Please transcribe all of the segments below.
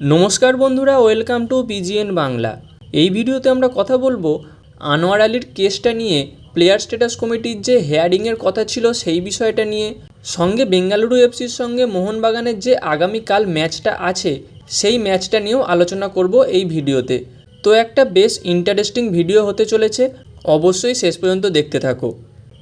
নমস্কার বন্ধুরা, welcome to পিজিএন Bangla. এই ভিডিওতে আমরা কথা বলব আনোয়ার আলীর কেসটা নিয়ে, প্লেয়ার স্ট্যাটাস কমিটির যে হেয়ারিংয়ের কথা ছিল সেই বিষয়টা নিয়ে, সঙ্গে বেঙ্গালুরু এফসির সঙ্গে মোহনবাগানের যে আগামীকাল ম্যাচটা আছে, সেই ম্যাচটা নিয়েও আলোচনা করব এই ভিডিওতে। তো একটা বেশ ইন্টারেস্টিং ভিডিও হতে চলেছে, অবশ্যই শেষ পর্যন্ত দেখতে থাকো।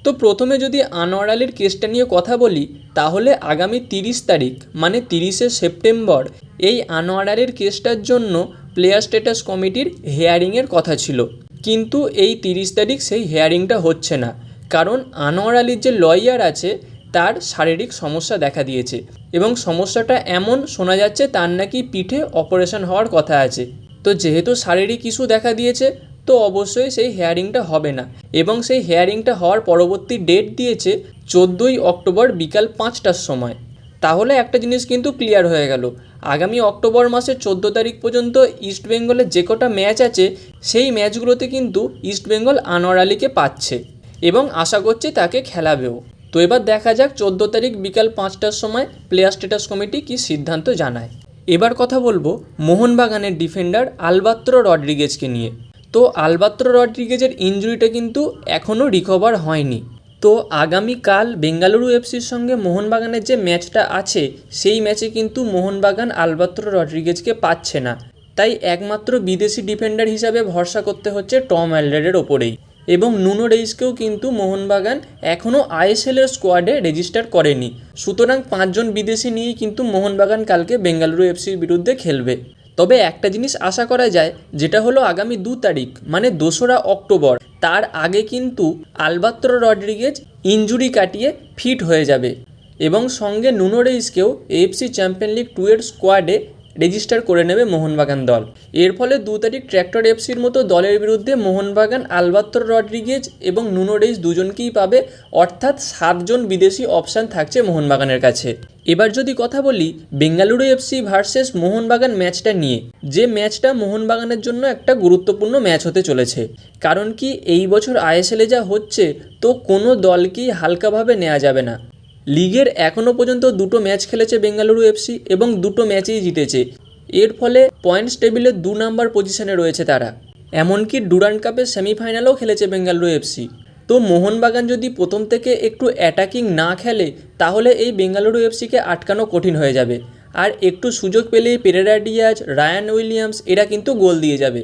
তো প্রথমে যদি আনোয়ার আলীর কেসটা নিয়ে কথা বলি, তাহলে আগামী তিরিশ তারিখ মানে তিরিশে সেপ্টেম্বর এই আনোয়ার আলীর কেসটার জন্য প্লেয়ার স্ট্যাটাস কমিটির হেয়ারিংয়ের কথা ছিল। কিন্তু এই তিরিশ তারিখ সেই হেয়ারিংটা হচ্ছে না। কারণ আনোয়ার আলীর যে লয়ার আছে, তার শারীরিক সমস্যা দেখা দিয়েছে। এবং সমস্যাটা এমন শোনা যাচ্ছে, তার নাকি পিঠে অপারেশন হওয়ার কথা আছে। তো যেহেতু শারীরিক ইস্যু দেখা দিয়েছে, তো অবশ্যই সেই হেয়ারিংটা হবে না। এবং সেই হেয়ারিংটা হওয়ার পরবর্তী ডেট দিয়েছে চোদ্দোই অক্টোবর বিকাল পাঁচটার সময়। তাহলে একটা জিনিস কিন্তু ক্লিয়ার হয়ে গেল। আগামী অক্টোবর মাসের চোদ্দ তারিখ পর্যন্ত ইস্টবেঙ্গলের যে কটা ম্যাচ আছে, সেই ম্যাচগুলোতে কিন্তু ইস্টবেঙ্গল আনোয়ার আলীকে পাচ্ছে এবং আশা করছি তাকে খেলাবেও। তো এবার দেখা যাক চোদ্দ তারিখ বিকাল পাঁচটার সময় প্লেয়ার স্ট্যাটাস কমিটি কী সিদ্ধান্ত জানায়। এবার কথা বলব মোহনবাগানের ডিফেন্ডার আলবাত্র রড্রিগেজকে নিয়ে। তো আলবাত্র রড্রিগেজের ইঞ্জুরিটা কিন্তু এখনও রিকভার হয়নি। তো আগামীকাল বেঙ্গালুরু এফসির সঙ্গে মোহনবাগানের যে ম্যাচটা আছে, সেই ম্যাচে কিন্তু মোহনবাগান আলবাত্র রড্রিগেজকে পাচ্ছে না। তাই একমাত্র বিদেশি ডিফেন্ডার হিসাবে ভরসা করতে হচ্ছে টম অ্যালডারের ওপরেই। এবং নুনো রেইসকেও কিন্তু মোহনবাগান এখনও আইএসএলের স্কোয়াডে রেজিস্টার করেনি। সুতরাং পাঁচজন বিদেশি নিয়েই কিন্তু মোহনবাগান কালকে বেঙ্গালুরু এফসির বিরুদ্ধে খেলবে। তবে একটা জিনিস আশা করা যায়, যেটা হলো আগামী দু তারিখ মানে দোসরা অক্টোবর। তার আগে কিন্তু আলবাত্র রড্রিগেজ ইঞ্জুরি কাটিয়ে ফিট হয়ে যাবে এবং সঙ্গে নুনোরেইসকেও এএফসি চ্যাম্পিয়ন লিগ টু এর স্কোয়াডে রেজিস্টার করে নেবে মোহনবাগান দল। এর ফলে দু তারিখ ট্র্যাক্টর এফসির মতো দলের বিরুদ্ধে মোহনবাগান আলবাত্তর রড্রিগেজ এবং নুনো রেইস দুজনকেই পাবে, অর্থাৎ সাতজন বিদেশি অপশান থাকছে মোহনবাগানের কাছে। এবার যদি কথা বলি, বেঙ্গালুরু এফসি ভার্সেস মোহনবাগান ম্যাচটা নিয়ে, যে ম্যাচটা মোহনবাগানের জন্য একটা গুরুত্বপূর্ণ ম্যাচ হতে চলেছে। কারণ কি, এই বছর আইএসএলে যা হচ্ছে, তো কোনো দলকেই হালকাভাবে নেওয়া যাবে না। লিগের এখনও পর্যন্ত দুটো ম্যাচ খেলেছে বেঙ্গালুরু এফসি এবং দুটো ম্যাচেই জিতেছে। এর ফলে পয়েন্টস টেবিলে দু নাম্বার পজিশনে রয়েছে তারা। এমনকি ডুরান্ড কাপের সেমিফাইনালেও খেলেছে বেঙ্গালুরু এফসি তো মোহনবাগান যদি প্রথম থেকে একটু অ্যাটাকিং না খেলে, তাহলে এই বেঙ্গালুরু এফসিকে আটকানো কঠিন হয়ে যাবে। আর একটু সুযোগ পেলেই পেরেরা ডিয়াজ, রায়ান উইলিয়ামস, এরা কিন্তু গোল দিয়ে যাবে।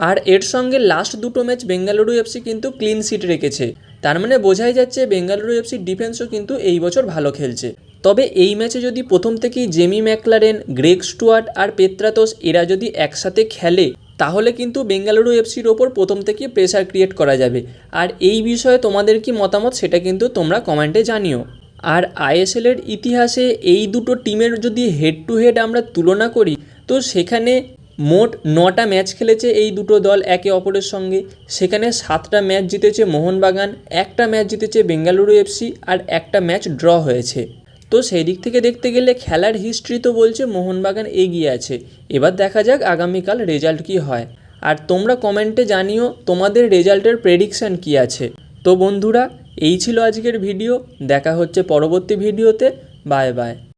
আর এর সঙ্গে লাস্ট দুটো ম্যাচ বেঙ্গালুরু এফসি কিন্তু ক্লিন সিট রেখেছে। তার মানে বোঝাই যাচ্ছে বেঙ্গালুরু এফসির ডিফেন্সও কিন্তু এই বছর ভালো খেলছে। তবে এই ম্যাচে যদি প্রথম থেকেই জেমি ম্যাকলারেন, গ্রেগ স্টুয়ার্ট আর পেত্রাতোস এরা যদি একসাথে খেলে, তাহলে কিন্তু বেঙ্গালুরু এফসির ওপর প্রথম থেকে প্রেশার ক্রিয়েট করা যাবে। আর এই বিষয়ে তোমাদের কি মতামত সেটা কিন্তু তোমরা কমেন্টে জানিও। আর আইএসএলের ইতিহাসে এই দুটো টিমের যদি হেড টু হেড আমরা তুলনা করি, তো সেখানে মোট নটা ম্যাচ খেলেছে এই দুটো দল একে অপরের সঙ্গে। সেখানে সাতটা ম্যাচ জিতেছে মোহনবাগান, একটা ম্যাচ জিতেছে বেঙ্গালুরু এফসি আর একটা ম্যাচ ড্র হয়েছে। তো সেই দিক থেকে দেখতে গেলে খেলার হিস্ট্রি তো বলছে মোহনবাগান এগিয়ে আছে। এবার দেখা যাক আগামীকাল রেজাল্ট কী হয়। আর তোমরা কমেন্টে জানিও তোমাদের রেজাল্টের প্রেডিকশান কী আছে। তো বন্ধুরা, এই ছিল আজকের ভিডিও। দেখা হচ্ছে পরবর্তী ভিডিওতে। Bye bye.